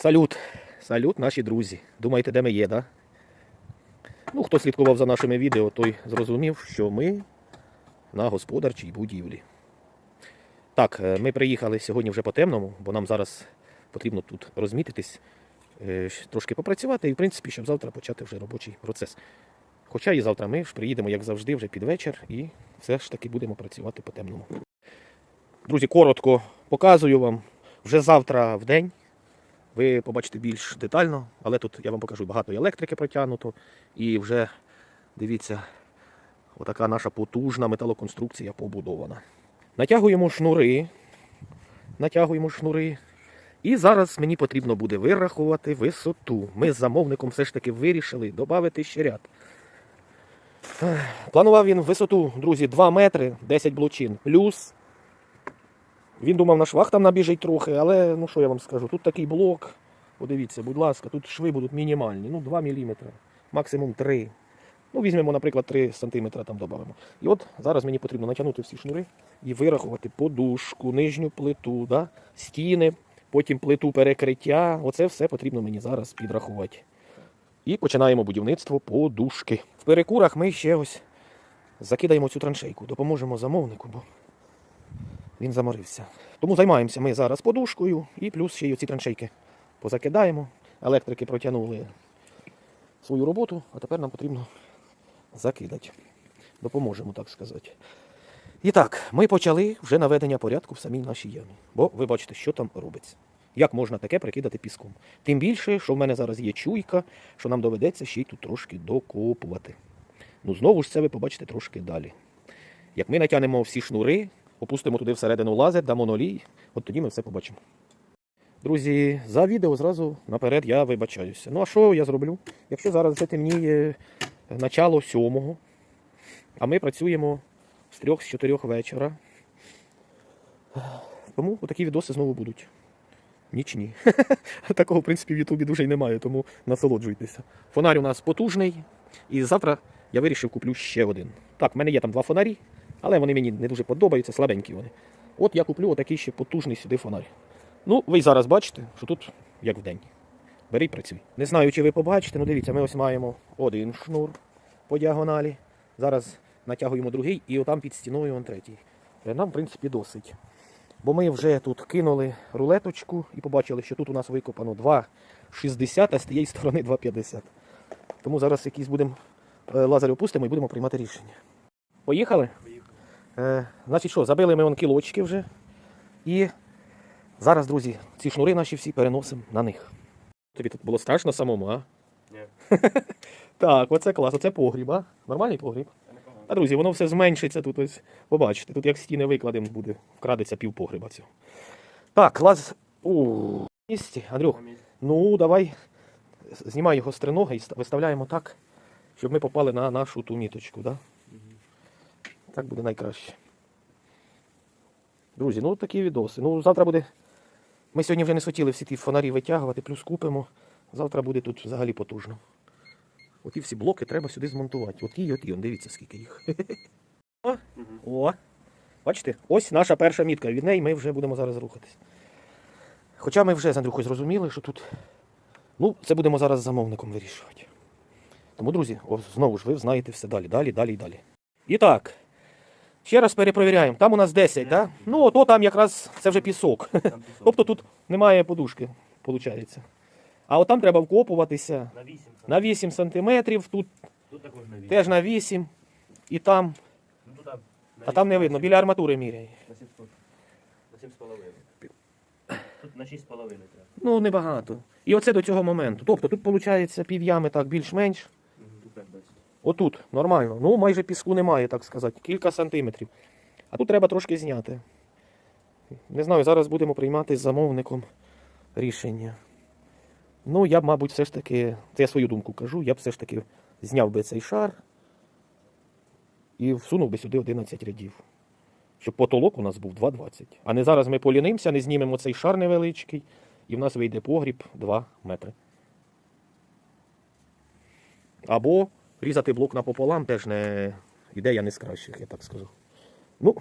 Салют, салют, наші друзі. Думаєте, де ми є, да? Ну, хто слідкував за нашими відео, той зрозумів, що ми на господарчій будівлі. Так, е, ми приїхали сьогодні вже по темному, бо нам зараз потрібно тут розмітитись, е, трошки попрацювати і, в принципі, щоб завтра почати вже робочий процес. Хоча і завтра ми ж приїдемо, як завжди, вже під вечір і все ж таки будемо працювати по темному. Друзі, коротко показую вам. Вже завтра в день ви побачите більш детально, але тут я вам покажу багато електрики протягнуто. І вже дивіться, отака наша потужна металоконструкція побудована. Натягуємо шнури. Натягуємо шнури. І зараз мені потрібно буде вирахувати висоту. Ми з замовником все ж таки вирішили додати ще ряд. Планував він висоту, друзі, 2 метри, 10 блочин. Плюс він думав, на швах там набіжить трохи, але ну що я вам скажу, тут такий блок. Подивіться, будь ласка, тут шви будуть мінімальні, ну 2 мм, максимум 3. Ну, візьмемо, наприклад, 3 см там додамо. І от зараз мені потрібно натягнути всі шнури і вирахувати подушку, нижню плиту, да? стіни, потім плиту перекриття. Оце все потрібно мені зараз підрахувати. І починаємо будівництво подушки. В перекурах ми ще ось закидаємо цю траншейку, допоможемо замовнику, бо він заморився. Тому займаємося ми зараз подушкою і плюс ще й оці траншейки позакидаємо. Електрики протягнули свою роботу, а тепер нам потрібно закидати. Допоможемо, так сказати. І так, ми почали вже наведення порядку в самій нашій ямі. Бо ви бачите, що там робиться. Як можна таке прикидати піском? Тим більше, що в мене зараз є чуйка, що нам доведеться ще й тут трошки докопувати. Ну, знову ж це ви побачите трошки далі. Як ми натягнемо всі шнури, опустимо туди всередину лазер, дамо нолій, от тоді ми все побачимо. Друзі, за відео зразу наперед я вибачаюся. Ну а що я зроблю? Якщо зараз вже темніє начало сьомого, а ми працюємо з трьох з чотирьох вечора. Тому отакі відоси знову будуть. Нічні. Такого, в принципі, в Ютубі дуже й немає, тому насолоджуйтеся. Фонарь у нас потужний, і завтра я вирішив куплю ще один. Так, в мене є там два фонарі, але вони мені не дуже подобаються, слабенькі вони. От я куплю отакий ще потужний сюди фонарь. Ну, ви й зараз бачите, що тут як в день. Бери й працюй. Не знаю, чи ви побачите, ну дивіться, ми ось маємо один шнур по діагоналі. Зараз натягуємо другий і отам під стіною он третій. Е, Нам, в принципі, досить. Бо ми вже тут кинули рулеточку і побачили, що тут у нас викопано 2,60, а з тієї сторони 2,50. Тому зараз якийсь будемо е, лазер опустимо і будемо приймати рішення. Поїхали? Е, значить що, забили ми он кілочки вже. І зараз, друзі, ці шнури наші всі переносимо на них. Тобі тут було страшно самому, а? Ні. Так, оце клас, оце погріб, а? Нормальний погріб. А друзі, воно все зменшиться тут. Ось побачите, тут як стіни викладемо, буде вкрадеться пів погреба цього. Так, лаз. У місці, Андрюх. Ну, давай знімай його з триноги і виставляємо так, щоб ми попали на нашу ту міточку, да? Так буде найкраще. Друзі, ну такі відоси. Ну, завтра буде. Ми сьогодні вже не хотіли всі ті фонарі витягувати, плюс купимо. Завтра буде тут взагалі потужно. Оті всі блоки треба сюди змонтувати. Оті і оті, он, дивіться, скільки їх. О, о. Бачите, ось наша перша мітка. Від неї ми вже будемо зараз рухатись. Хоча ми вже з Андрюхою зрозуміли, що тут. Ну, це будемо зараз з замовником вирішувати. Тому, друзі, о, знову ж ви знаєте все далі, далі, далі і далі. І так, ще раз перепровіряємо. Там у нас 10, так? Да? Ну, ото там якраз це вже пісок. Тобто тут немає подушки, виходить. А от там треба вкопуватися На 8. на 8 сантиметрів, тут Тут також на 8. теж на 8, і там, Ну, а там не видно, біля арматури міряє. На 7,5. Тут на 6,5 треба. Ну, небагато. І оце до цього моменту. Тобто тут виходить пів ями так більш-менш. Мгм, Тут так десь. Отут, нормально. Ну, майже піску немає, так сказати, кілька сантиметрів. А тут треба трошки зняти. Не знаю, зараз будемо приймати з замовником рішення. Ну, я б, мабуть, все ж таки, це я свою думку кажу, я б все ж таки зняв би цей шар і всунув би сюди 11 рядів. Щоб потолок у нас був 2,20. А не зараз ми полінимося, не знімемо цей шар невеличкий, і в нас вийде погріб 2 метри. Або різати блок напополам теж не ідея не з кращих, я так скажу. Ну,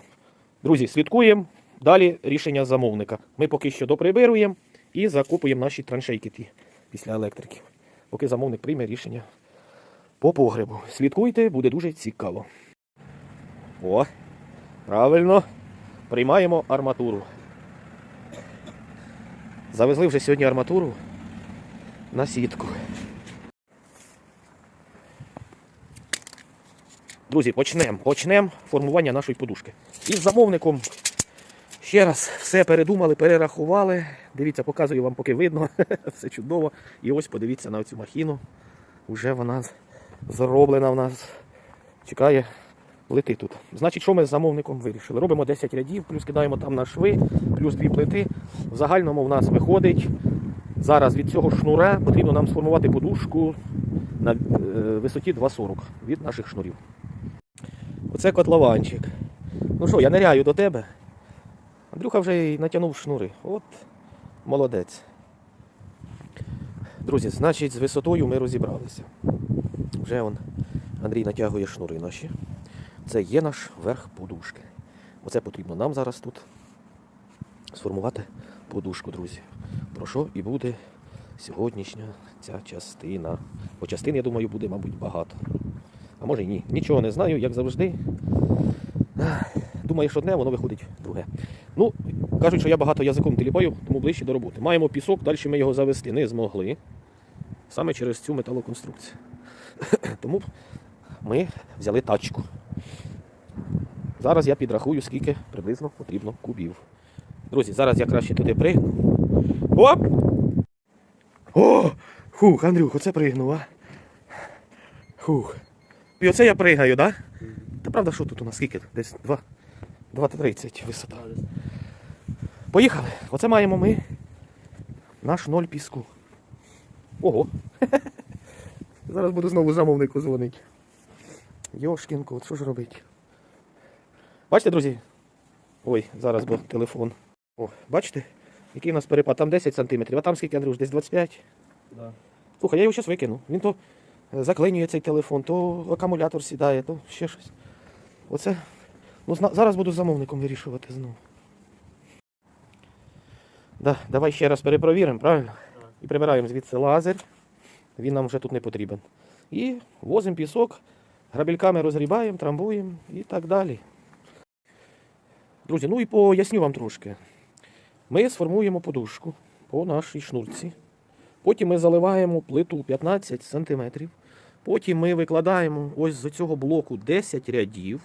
друзі, слідкуємо. Далі рішення замовника. Ми поки що доприбируємо І закупуємо наші траншейки ті після електрики. Поки замовник прийме рішення по погребу. Слідкуйте, буде дуже цікаво. О, правильно. Приймаємо арматуру. Завезли вже сьогодні арматуру на сітку. Друзі, почнемо. Почнемо формування нашої подушки. Із замовником ще раз все передумали, перерахували. Дивіться, показую вам, поки видно. Все чудово. І ось подивіться на цю махіну. Уже вона зроблена в нас. Чекає плити тут. Значить, що ми з замовником вирішили? Робимо 10 рядів, плюс кидаємо там на шви, плюс дві плити. В загальному в нас виходить. Зараз від цього шнура потрібно нам сформувати подушку на е, висоті 2,40 від наших шнурів. Оце котлованчик. Ну що, я ниряю до тебе. Андрюха вже й натягнув шнури. От молодець. Друзі, значить, з висотою ми розібралися. Вже он Андрій натягує шнури наші. Це є наш верх подушки. Оце потрібно нам зараз тут сформувати подушку, друзі. Про що і буде сьогоднішня ця частина. Бо частин, я думаю, буде, мабуть, багато. А може й ні. Нічого не знаю, як завжди. Думаєш одне, воно виходить друге. Ну, кажуть, що я багато язиком теліпаю, тому ближче до роботи. Маємо пісок, далі ми його завести не змогли. Саме через цю металоконструкцію. Тому ми взяли тачку. Зараз я підрахую, скільки приблизно потрібно кубів. Друзі, зараз я краще туди пригну. Оп! О! Хух, Андрюх, оце пригнув, а? Хух. І оце я пригаю, так? Да? Та правда, що тут у нас скільки? Десь 2, 2,30 висота. Поїхали. Оце маємо ми наш ноль піску. Ого. Зараз буду знову замовнику дзвонити. Йошкінку, от що ж робити? Бачите, друзі? Ой, зараз бо телефон. О, бачите, який у нас перепад? Там 10 см, а там скільки, Андрюш, десь 25 Да. Слухай, я його зараз викину. Він то заклинює цей телефон, то акумулятор сідає, то ще щось. Оце. Ну, зараз буду з замовником вирішувати знову. Да, давай ще раз перепровіримо, правильно? І прибираємо звідси лазер. Він нам вже тут не потрібен. І возимо пісок, грабельками розгрібаємо, трамбуємо і так далі. Друзі, ну і поясню вам трошки. Ми сформуємо подушку по нашій шнурці. Потім ми заливаємо плиту 15 см. Потім ми викладаємо ось з цього блоку 10 рядів.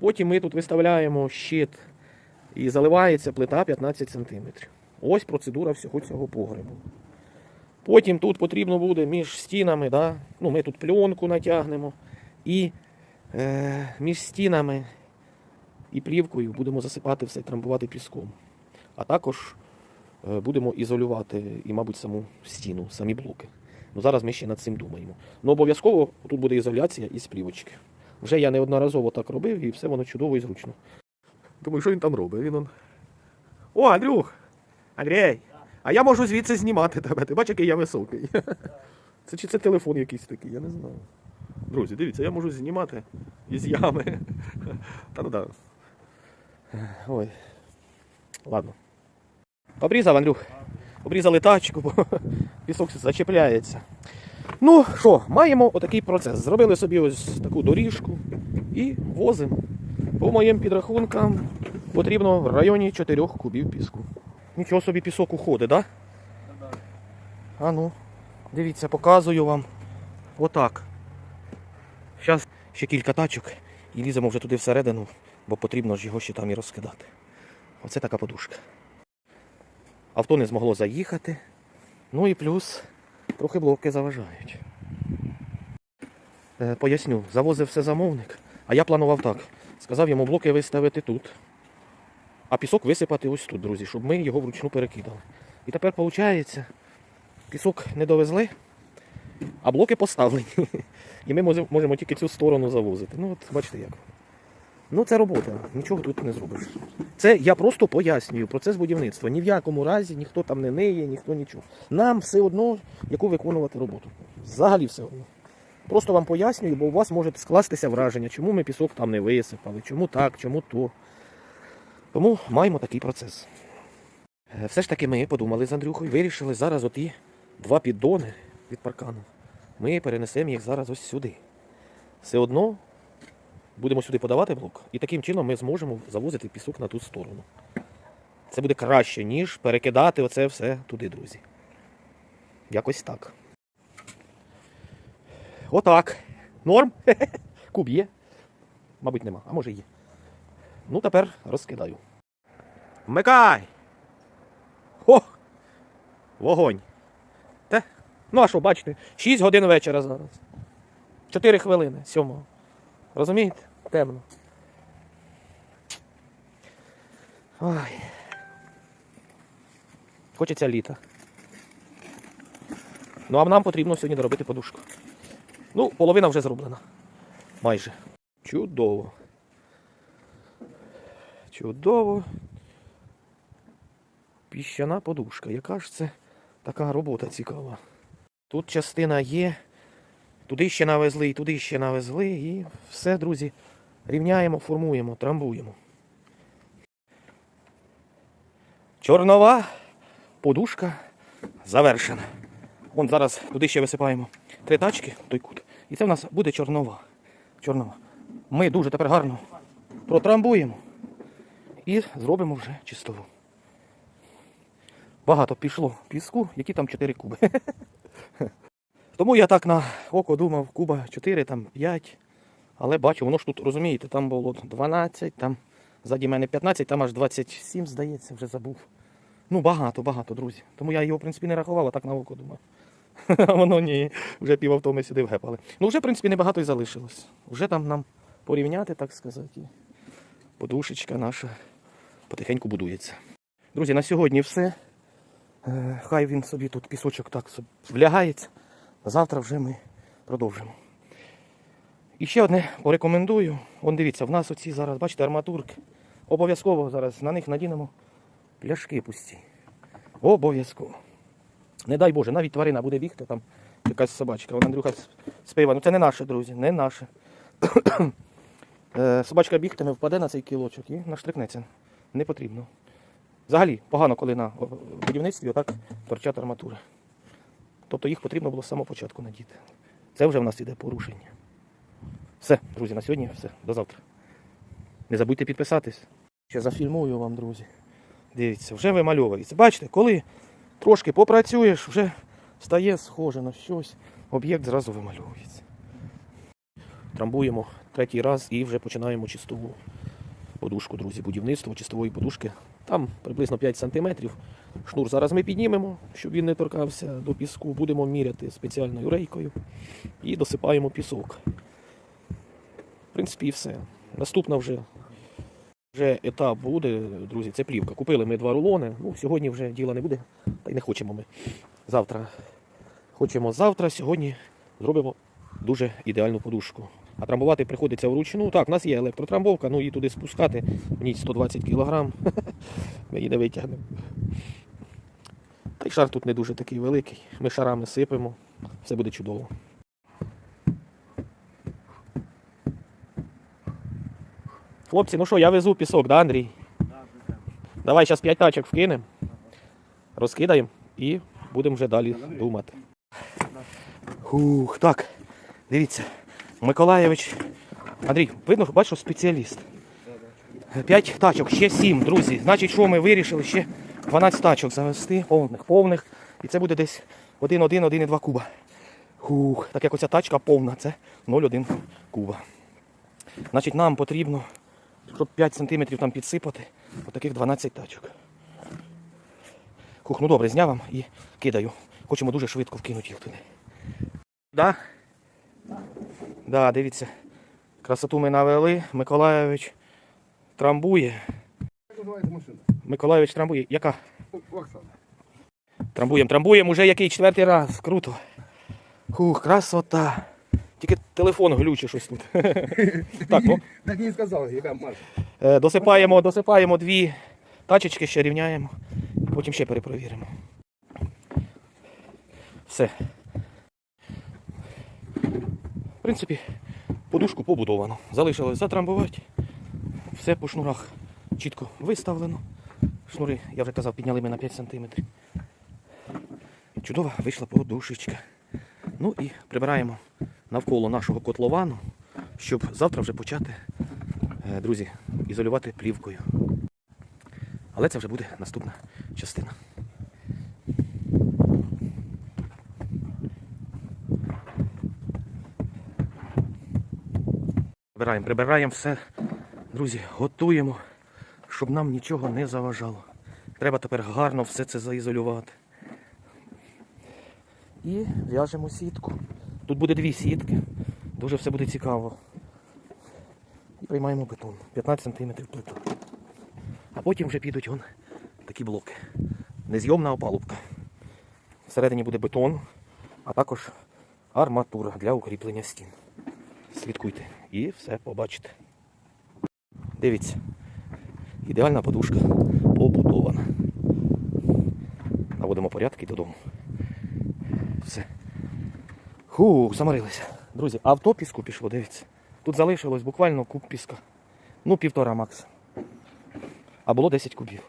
Потім ми тут виставляємо щит і заливається плита 15 см. Ось процедура всього цього погребу. Потім тут потрібно буде між стінами, да? ну, ми тут пленку натягнемо і е, між стінами і плівкою будемо засипати все, трамбувати піском. А також будемо ізолювати і, мабуть, саму стіну, самі блоки. Ну, зараз ми ще над цим думаємо. Ну, обов'язково тут буде ізоляція із плівочки. Вже я неодноразово так робив і все воно чудово і зручно. Думаю, що він там робить? Він он... О, Андрюх! Андрій! А я можу звідси знімати тебе. Ти бачиш, який я високий. Це чи це телефон якийсь такий, я не знаю. Друзі, дивіться, я можу знімати із ями. Та ну да. Ой. Ладно. Обрізав, Андрюх. Обрізали тачку, бо пісок зачепляється. Ну що, маємо отакий процес. Зробили собі ось таку доріжку і возимо. По моїм підрахункам потрібно в районі 4 кубів піску. Нічого собі пісок уходить, так? Да? А ну, дивіться, показую вам. Отак. Зараз ще кілька тачок і ліземо вже туди всередину, бо потрібно ж його ще там і розкидати. Оце така подушка. Авто не змогло заїхати. Ну і плюс трохи блоки заважають. Е, поясню, завозив все замовник, а я планував так. Сказав йому блоки виставити тут, а пісок висипати ось тут, друзі, щоб ми його вручну перекидали. І тепер виходить, пісок не довезли, а блоки поставлені. І ми можемо тільки цю сторону завозити. Ну от бачите як. Ну це робота, нічого тут не зробиш. Це я просто пояснюю процес будівництва. Ні в якому разі ніхто там не ниє, ніхто нічого. Нам все одно, яку виконувати роботу. Взагалі все одно. Просто вам пояснюю, бо у вас може скластися враження, чому ми пісок там не висипали, чому так, чому то. Тому маємо такий процес. Е, Все ж таки ми подумали з Андрюхою, вирішили зараз оті два піддони від паркану. Ми перенесемо їх зараз ось сюди. Все одно будемо сюди подавати блок, і таким чином ми зможемо завозити пісок на ту сторону. Це буде краще, ніж перекидати оце все туди, друзі. Якось так. Отак. Норм. Куб є. Мабуть, нема, а може є. Ну, тепер розкидаю. Вмикай! О! Вогонь. Те? Ну, а що, бачите, 6 годин вечора зараз. 4 хвилини, сьомого. Розумієте? Темно. Ой. Хочеться літа. Ну, а нам потрібно сьогодні доробити подушку. Ну, половина вже зроблена. Майже. Чудово. Чудово. Піщана подушка. Яка ж це така робота цікава? Тут частина є. Туди ще навезли, і туди ще навезли. І все, друзі, рівняємо, формуємо, трамбуємо. Чорнова подушка завершена. Вон зараз туди ще висипаємо три тачки, той кут. І це в нас буде чорнова. Чорнова. Ми дуже тепер гарно протрамбуємо і зробимо вже чистову. Багато пішло піску, які там 4 куби. Тому я так на око думав, куба 4, там 5. Але бачу, воно ж тут, розумієте, там було 12, там ззаді мене 15, там аж 27, здається, вже забув. Ну, багато, багато, друзі. Тому я його, в принципі, не рахував, а так на око думав. А воно ні, вже півавтоми сюди вгепали. Ну, вже, в принципі, небагато і залишилось. Вже там нам порівняти, так сказати. Подушечка наша потихеньку будується. Друзі, на сьогодні все. Е, Хай він собі тут пісочок так влягається. Завтра вже ми продовжимо. І ще одне порекомендую. Вон дивіться, в нас оці зараз, бачите, арматурки. Обов'язково зараз на них надінемо пляшки пусті. Обов'язково. Не дай Боже, навіть тварина буде бігти, там якась собачка. Вона з- з. Ну це не наше, друзі, не наше. Е, Собачка бігтиме, впаде на цей кілочок і наштрикнеться. Не потрібно. Взагалі погано, коли на будівництві отак торчать арматури. Тобто їх потрібно було з самого початку надіти. Це вже в нас іде порушення. Все, друзі, на сьогодні все. До завтра. Не забудьте підписатись. Ще зафільмую вам, друзі. Дивіться, вже вимальовується. Бачите, коли трошки попрацюєш, вже стає схоже на щось, об'єкт зразу вимальовується. Трамбуємо третій раз і вже починаємо чистову подушку, друзі. Будівництво чистової подушки. Там приблизно 5 см. Шнур зараз ми піднімемо, щоб він не торкався до піску. Будемо міряти спеціальною рейкою і досипаємо пісок. В принципі, і все. Наступна вже, вже етап буде, друзі, це плівка. Купили ми два рулони. Ну, сьогодні вже діла не буде, та й не хочемо ми. Завтра. Хочемо завтра, сьогодні зробимо дуже ідеальну подушку. А трамбувати приходиться вручну. Так, у нас є електротрамбовка, ну її туди спускати. Мені 120 кг. Ми її не витягнемо. Та й шар тут не дуже такий великий. Ми шарами сипемо, все буде чудово. Хлопці, ну що, я везу пісок, да, Андрій? Давай зараз 5 тачок вкинемо, розкидаємо і будемо вже далі думати. Ух, так, дивіться, Миколаєвич. Андрій, видно, бачиш, спеціаліст. 5 тачок, ще 7, друзі. Значить, що ми вирішили ще 12 тачок завести, повних, повних. І це буде десь 1-1, 1-2 куба. Ух, так як оця тачка повна, це 0,1 куба. Значить, нам потрібно, щоб 5 см там підсипати, отаких 12 тачок. Хух, ну добре, зняв вам і кидаю. Хочемо дуже швидко вкинути їх туди. Да? Да, дивіться. Красоту ми навели. Миколаєвич трамбує. Миколаєвич трамбує. Яка? Оксана. Трамбуємо, трамбуємо уже який четвертий раз. Круто. Хух, красота. Тільки телефон глючить щось тут. так, ну, Так не сказав, яка машина. е, досипаємо, досипаємо дві тачечки, ще рівняємо. Потім ще перепровіримо. Все. В принципі, подушку побудовано. Залишилось затрамбувати. Все по шнурах чітко виставлено. Шнури, я вже казав, підняли ми на 5 см. Чудова вийшла подушечка. Ну і прибираємо навколо нашого котловану, щоб завтра вже почати, е, друзі, ізолювати плівкою. Але це вже буде наступна частина. Прибираємо, прибираємо все. Друзі, готуємо, щоб нам нічого не заважало. Треба тепер гарно все це заізолювати. І в'яжемо сітку. Тут буде дві сітки. Дуже все буде цікаво. І приймаємо бетон. 15 см плита. А потім вже підуть вон такі блоки. Незйомна опалубка. Всередині буде бетон, а також арматура для укріплення стін. Слідкуйте і все побачите. Дивіться. Ідеальна подушка побудована. Наводимо порядки додому. Все. Ху, заморилися. Друзі, авто піску пішло, дивіться. Тут залишилось буквально куб піска. Ну, півтора макс. А було 10 кубів.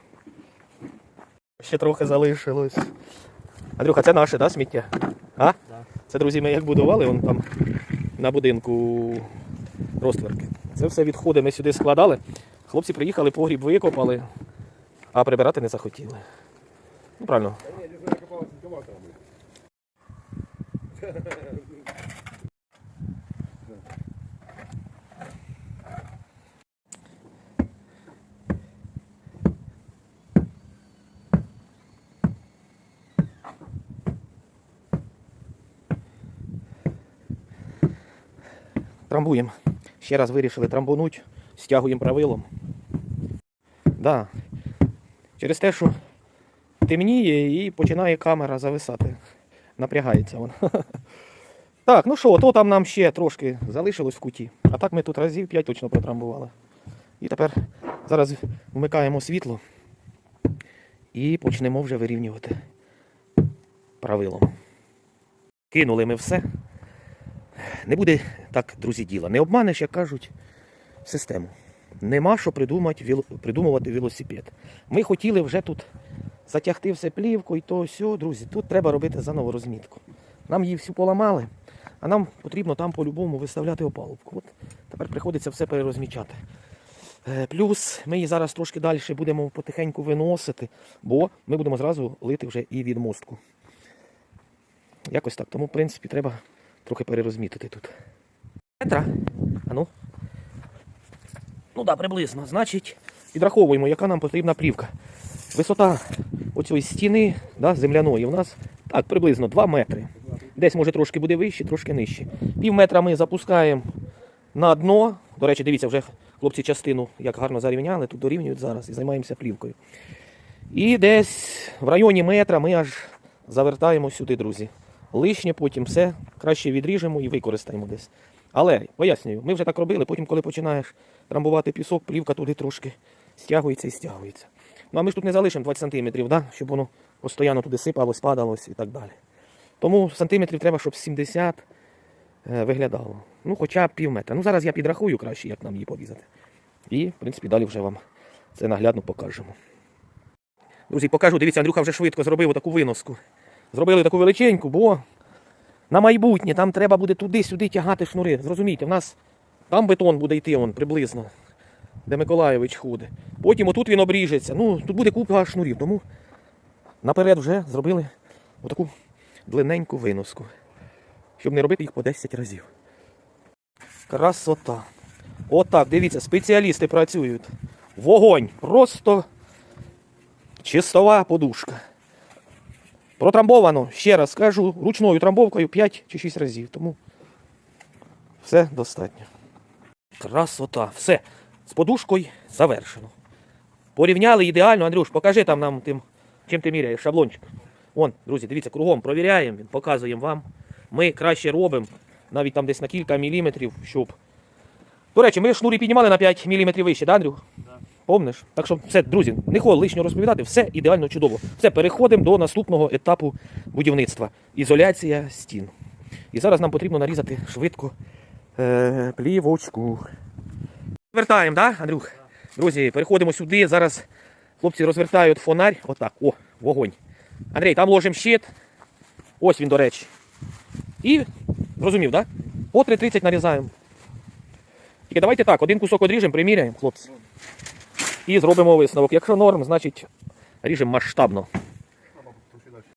Ще трохи залишилось. Андрюха, це наше, да, сміття? А? Це, друзі, ми як будували, вон там на будинку розтверки. Це все відходи ми сюди складали. Хлопці приїхали, погріб викопали, а прибирати не захотіли. Ну, правильно. Та ні, десь накопалося екскаватором. Трамбуємо. Ще раз вирішили трамбунуть, стягуємо правилом. Да. Через те, що темніє і починає камера зависати. Напрягається вона. Так, ну що, то там нам ще трошки залишилось в куті. А так ми тут разів 5 точно протрамбували. І тепер зараз вмикаємо світло і почнемо вже вирівнювати правилом. Кинули ми все. Не буде так, друзі, діла. Не обманеш, як кажуть, систему. Нема що придумати, придумувати велосипед. Ми хотіли вже тут затягти все плівкою, то все, друзі, тут треба робити заново розмітку. Нам її всю поламали, а нам потрібно там по-любому виставляти опалубку. От тепер приходиться все перерозмічати. Е, Плюс ми її зараз трошки далі будемо потихеньку виносити, бо ми будемо зразу лити вже і від мостку. Якось так. Тому, в принципі, треба трохи перерозмітити тут. Метра. А ну. Ну так, да, приблизно. Значить, підраховуємо, яка нам потрібна плівка. Висота оцієї стіни да, земляної у нас так, приблизно 2 метри. Десь може трошки буде вище, трошки нижче. Пів метра ми запускаємо на дно. До речі, дивіться, вже хлопці частину як гарно зарівняли, тут дорівнюють зараз і займаємося плівкою. І десь в районі метра ми аж завертаємо сюди, друзі. Лишнє потім все краще відріжемо і використаємо десь. Але пояснюю, ми вже так робили, потім, коли починаєш трамбувати пісок, плівка туди трошки стягується і стягується. Ну а ми ж тут не залишимо 20 см, да? щоб воно постійно туди сипалось, падалось і так далі. Тому сантиметрів треба, щоб 70 е, виглядало. Ну, хоча б пів метра. Ну, зараз я підрахую краще, як нам її порізати. І, в принципі, далі вже вам це наглядно покажемо. Друзі, покажу, дивіться, Андрюха вже швидко зробив таку виноску. Зробили таку величеньку, бо на майбутнє там треба буде туди-сюди тягати шнури. Зрозумійте, в нас там бетон буде йти он, приблизно, де Миколаєвич ходить. Потім отут він обріжеться. Ну, тут буде купа шнурів, тому наперед вже зробили отаку длинненьку виноску, щоб не робити їх по 10 разів. Красота. Отак, дивіться, спеціалісти працюють. Вогонь. Просто чистова подушка. Протрамбовано, ще раз скажу, ручною трамбовкою 5 чи 6 разів. Тому все достатньо. Красота. Все. З подушкою завершено. Порівняли ідеально, Андрюш, покажи там нам тим, чим ти міряєш, шаблончик. Вон, друзі, дивіться, кругом провіряємо, показуємо вам. Ми краще робимо, навіть там десь на кілька міліметрів, щоб. До речі, ми шнурі піднімали на 5 міліметрів вище, да, Андрюх? Помниш? Так що все, друзі, не холодно лишнього розповідати, все ідеально чудово. Все, переходимо до наступного етапу будівництва. Ізоляція стін. І зараз нам потрібно нарізати швидко е, плівочку. Вертаємо, так, да, Андрюх? Друзі, переходимо сюди. Зараз Хлопці розвертають фонарь. Отак. О, вогонь. Андрій, там ложимо щит. Ось він, до речі. І зрозумів, так? Да? По 3.30 нарізаємо. Тільки давайте так, один кусок одріжемо, приміряємо, хлопці. І зробимо висновок. Якщо норм, значить ріжемо масштабно.